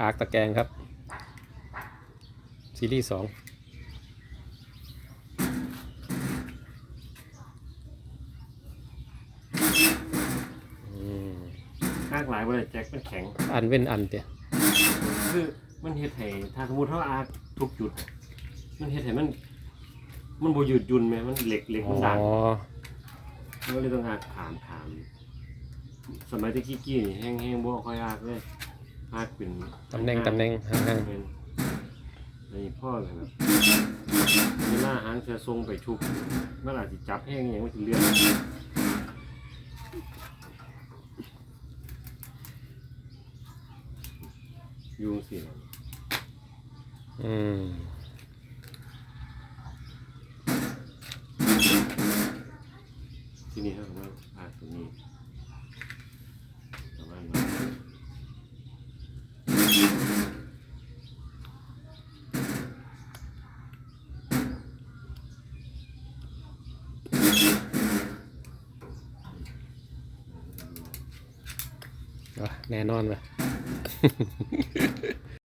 อาร์คตะแกรงครับ ซีรีส์สองอืมคากหลายบ่ได้แจ็คมันแข็ง อันเว้นอันเดียคือมันเฮ็ดให้ถ้าสมมุติเฮาอาร์ทุกจุด มันเฮ็ดให้มัน มันบ่ยืดหยุ่นแม่มันเหล็กเหล็กอ๋มันดันอมันก็เลยต้องอาร์ถามถามสมัยตะกี้กี้นี่แห้งๆบ่ค่อยอาร์เลย อาร์เป็นตำแหน่งตำแหน่งห่างแม่นไอ้พ่อเลยแบบเวลาหางเสือทรงไปชุบมันอาจสิจับแห้งอหยังมันสิเลือดอยู่สิๆอืมที่นี่ครับว่าอาตรงนี้ประมาณนี้ อะ แน่นอนไป